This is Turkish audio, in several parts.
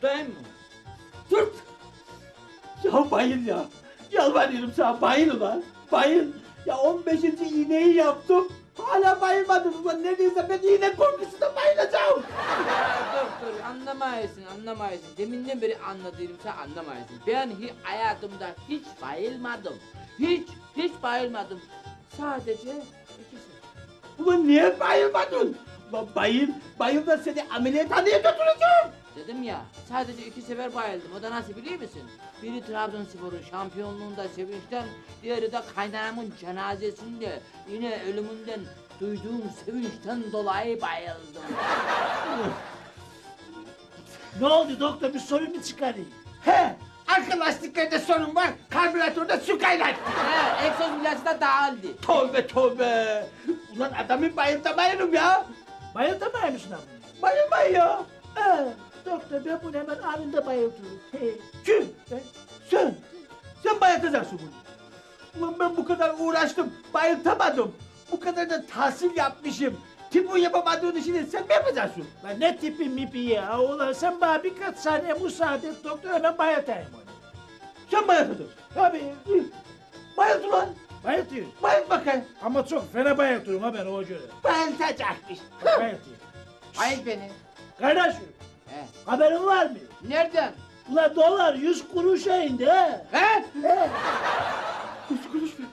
Tutayım mı? Tut. Ya bayıl ya. Yalvarıyorum sana bayıl ulan. Bayıl. Ya 15. iğneyi yaptım. Hala bayılmadım ulan. Neredeyse ben iğne korkusunda bayılacağım. Ya doktor anlamayasın anlamayasın. Deminden beri anlatıyorum sen anlamayasın. Ben hi hayatımda hiç bayılmadım. Hiç hiç bayılmadım. Sadece ikisi. Ulan niye bayılmadın? Ulan bayıl. Bayıl da seni ameliyathaneye götüreceğim. Dedim ya sadece iki sefer bayıldım. O da nasıl biliyor musun? Biri Trabzonspor'un şampiyonluğunda sevinçten, diğeri de kaynanamın cenazesinde yine ölümünden duyduğum sevinçten dolayı bayıldım. Ne oldu doktor bir sorun mu çıkarayım? He. Arka lastiklerde sorun var. Karbüratörde su kaynattı. He, egzoz ilacı da dağıldı. Tövbe tövbe. Ulan adamı bayıltamayırım ya. Bayıltamayır mısın abi? Bayılmayın ya. Ee, doktor ben bunu hemen anında bayıltırım. Kim? Sen. Sen bayıltacaksın bunu. Ulan ben bu kadar uğraştım. Bayıltamadım. Bu kadar da tahsil yapmışım. Tıbbın yapamadığın işini sen mi yapacaksın? Lan ne tipi mipi ya? Ulan sen bana birkaç saniye müsaade et doktor hemen bayıltayım onu. Sen bayıltacaksın. Tabii. Bayılt ulan. Bayıltıyorum. Bayılt bakayım. Ama çok fena bayıltıyorum ha ben o göre. Bayıltacakmış. Bayıltıyorum. Bayıl beni. Kardeşim He. haberin var mı? Nereden? Ulan dolar 100 kuruşa indi ha. He? He. Üç kuruş mu?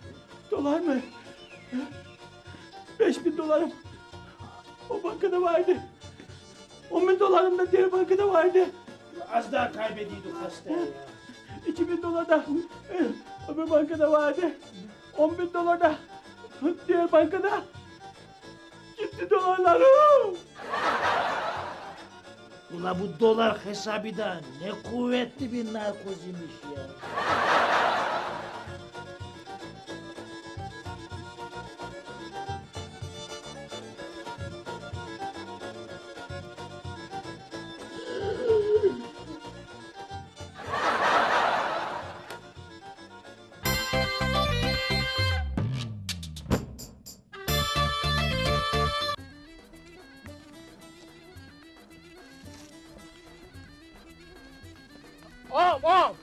Dolar mı? Beş bin dolarım. O bankada vardı. On bin dolarım da diğer bankada vardı. Az daha kaybediyorduk hastaya ya. İki bin dolar da öbür bankada vardı. On bin dolar da diğer bankada. Gitti dolarlarım. Ula bu dolar hesabı da ne kuvvetli bir narkoziymiş ya. Ağam ağam.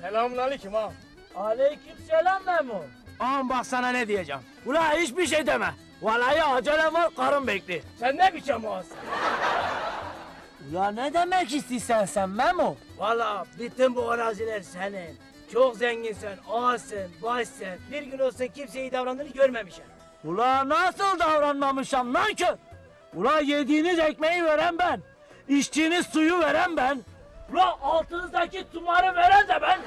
Selamun aleyküm ağam. Aleyküm selam Memo. Ağam bak sana ne diyeceğim. Ula hiçbir şey deme. Vallahi acelem var karım bekliyor. Sen ne biçim ağasın? Ula ne demek istiyorsun sen Memo? Valla bütün bu araziler senin. Çok zenginsin, ağasın, başsın. Bir gün olsun kimse iyi davrandığını görmemişim. Ula nasıl davranmamışım lan ki? Ula yediğiniz ekmeği veren ben. İçtiğiniz suyu veren ben. Ula altınızdaki tumarı veren de ben.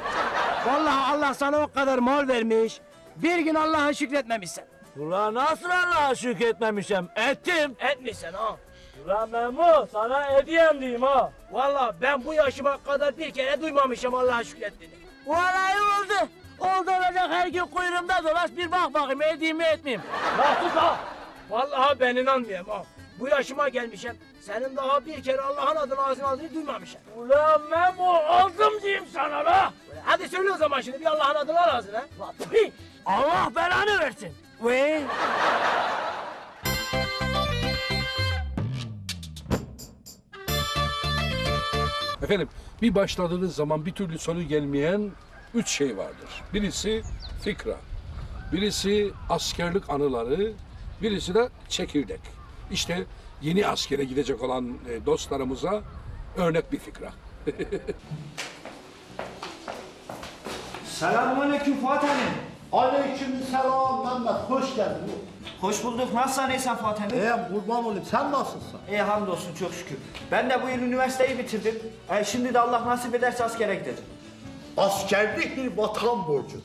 Vallahi Allah sana o kadar mal vermiş. Bir gün Allah'a şükretmemişsin. Ula nasıl Allah'a şükretmemişim? Ettim. Etmişsin ha. Ula Memo sana hediyem diyeyim ha. Valla ben bu yaşıma kadar bir kere duymamışım Allah'a şükrettiğini. Vallahi oldu. Oldu olacak her gün kuyruğumda dolaş bir bak bakayım edeyim mi etmeyeyim. La sus ha. Vallahi ben inanmıyorum ha. Bu yaşıma gelmişim. Senin daha bir kere Allah'ın adını ağzına aldığını duymamışım. Ula Memo aldım diyeyim sana la. Hadi söyle o zaman şimdi bir Allah'ın adını al ağzına. La tüh! Allah belanı versin. Ve Efendim bir başladığınız zaman bir türlü sonu gelmeyen üç şey vardır. Birisi fikra, birisi askerlik anıları, birisi de çekirdek. İşte yeni askere gidecek olan e, dostlarımıza örnek bir fikra. Selamünaleyküm Fatih Ali. Aleyküm selam Mehmet, hoş geldin. Hoş bulduk. Nasılsın İhsan Fatih Ali? Ee, kurban olayım, sen nasılsın? İyi hamdolsun çok şükür. Ben de bu yıl üniversiteyi bitirdim. E, şimdi de Allah nasip ederse askere gideceğim. Askerlik bir vatan borcudur.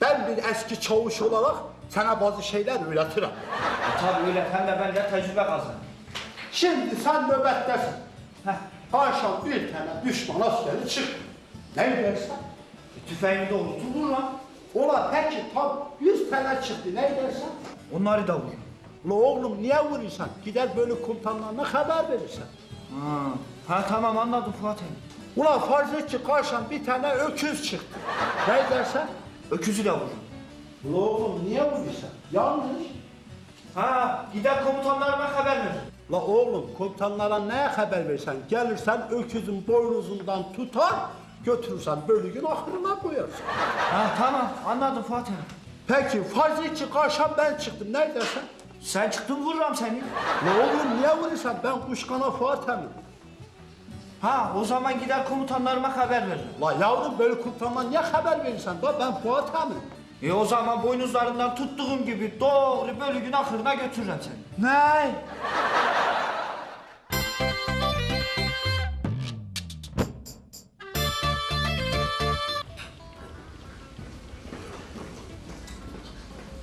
Ben bir eski çavuş olarak sana bazı şeyler öğretirim. E, tabii öyle hem de ben de tecrübe kazandım. Şimdi sen nöbettesin. Heh. Haşa bir tane düşman askeri çık. Ne dersen? E, tüfeğimi doğrultur vur lan. Ola peki tam yüz tane çıktı, ne dersen? Onları da vur. La oğlum niye vuruyorsun? Gider böyle komutanlarına haber verirsen. Ha, ha tamam anladım Fatih. Ulan farz et ki karşıdan bir tane öküz çıktı. Ne dersen? Öküzü de vur. La oğlum niye vuruyorsun? Yanlış. Ha gider komutanlarıma haber ver. La oğlum komutanlara neye haber versen gelirsen öküzün boynuzundan tutar götürürsen bölüğün ahırına koyarsın. Ha tamam anladım Fatih. Peki farz et ki karşıma ben çıktım neredesin? Sen çıktın vururum seni. La oğlum niye vuruyorsun ben kuşkana Fatih'im. Ha o zaman gider komutanlarıma haber veririm. La yavrum böyle kutlama niye haber verirsen da ben Fatih'im. E o zaman boynuzlarından tuttuğum gibi doğru bölüğün ahırına götürürüm seni. Ne?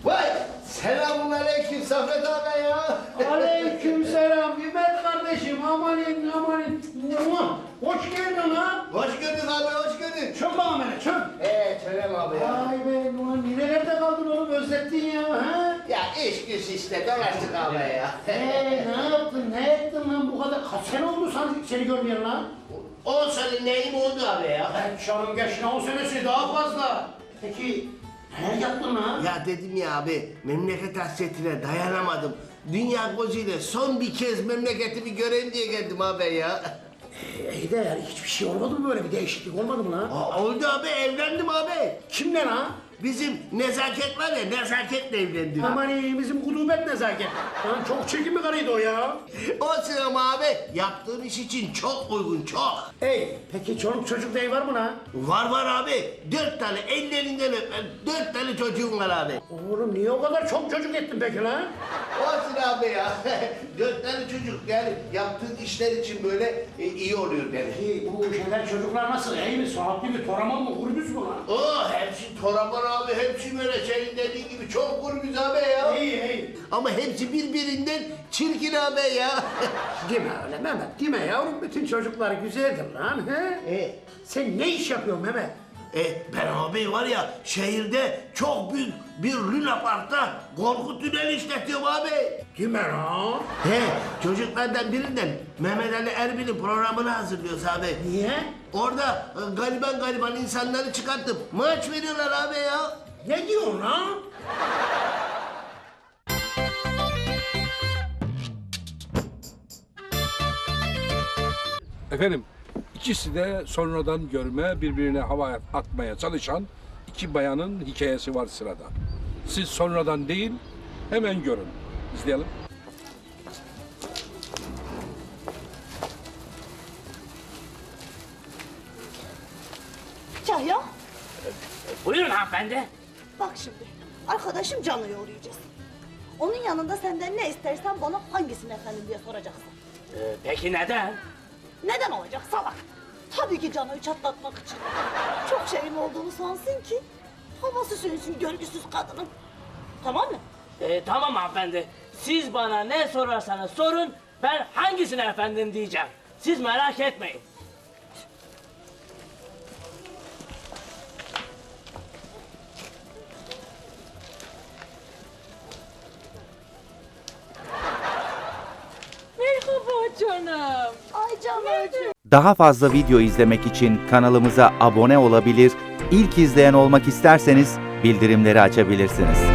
Vay! Selamun aleyküm Saffet abi ya. Aleyküm selam Hümet kardeşim amanin amanin. Muah! Hoş geldin ha. Hoş gördük abi, hoş gördük. Çök amele çök. Ee, Kerem abi ya. Vay be ulan nerelerde kaldın oğlum özlettin ya ha? Ya iş güç işte, dolaştık abi ya. Eee ne yaptın ne ettin lan bu kadar kaç sene oldu sen, seni görmeyen lan? O senin neyim oldu abi ya? Ben canım geçine on senesi daha fazla. Peki neler yaptın lan? Ya dedim ya abi, memleket hasretine dayanamadım. Dünya gözüyle son bir kez memleketimi göreyim diye geldim abi ya. İyi de hiçbir şey olmadı mı böyle bir değişiklik olmadı mı lan? Aa, oldu abi, evlendim abi. Kimle lan? Bizim nezaket var ya, nezaketle evlendim. Aman iyi bizim gudubet nezaket. Lan çok çirkin bir karıydı o ya. Olsun ama abi, yaptığın iş için çok uygun, çok. Hey peki çoluk çocuk neyi var mı lan? Var var abi, dört tane ellerinden öpen, dört tane çocuğum var abi. Oğlum niye o kadar çok çocuk ettin peki lan? Olsun abi ya. Dört tane çocuk yani yaptığın işler için böyle e, iyi oluyor benim. Peki bu şeyler çocuklar nasıl? İyi mi? Sıhhatli mi? Toraman mı? Kurbüz mü lan? Oh hepsi toraman abi, hepsi böyle senin dediğin gibi çok gurbiz abi ya. İyi iyi. Ama hepsi birbirinden çirkin abi ya. Deme öyle Mehmet. Deme yavrum bütün çocuklar güzeldir lan. He? e, Sen ne iş yapıyorsun Mehmet? e, ben abi var ya şehirde çok büyük bir Luna Park'ta korku tüneli işletiyorum abi. Deme lan. He, çocuklardan birinden Mehmet Ali Erbil'in programını hazırlıyoruz abi. Niye? Orada e, gariban gariban insanları çıkartıp maç veriyorlar abi ya. Ne diyorsun lan? Efendim ikisi de sonradan görme birbirine hava atmaya çalışan iki bayanın hikayesi var sırada. Siz sonradan değil hemen görün. İzleyelim. Kahya, Buyurun hanımefendi. bak şimdi. Arkadaşım Can'ı uğrayacağız. Onun yanında senden ne istersen bana hangisini efendim diye soracaksın. Ee, peki neden? Neden olacak salak? Tabii ki Can'ı çatlatmak için. Çok şeyim olduğunu sansın ki havası sönsün görgüsüz kadının. Tamam mı? Ee, tamam hanımefendi. Siz bana ne sorarsanız sorun ben hangisine efendim diyeceğim. Siz merak etmeyin. Merhaba canım. Ay Can'cığım. Daha fazla video izlemek için kanalımıza abone olabilir, ilk izleyen olmak isterseniz bildirimleri açabilirsiniz.